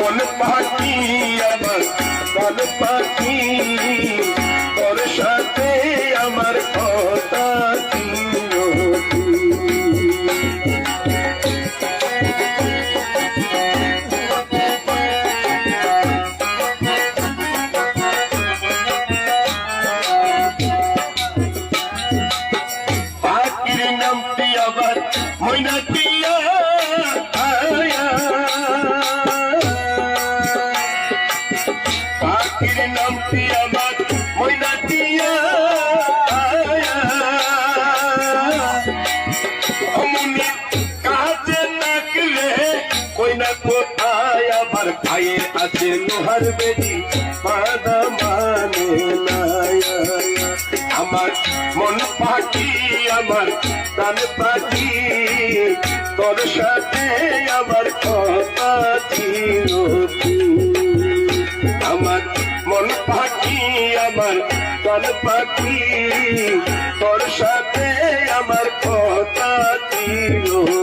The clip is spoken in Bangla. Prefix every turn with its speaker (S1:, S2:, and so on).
S1: মন পাখি আমার মন পাখি। সাথে আমার কথা ছিল পাখির বেদি বাধা মানে আমার মন পাখি আমার প্রাণ পাখি তোর সাথে আমার কথা? আমার মন পাখি আমার তন পাখি। তোর সাথে আমার কথা ছিল।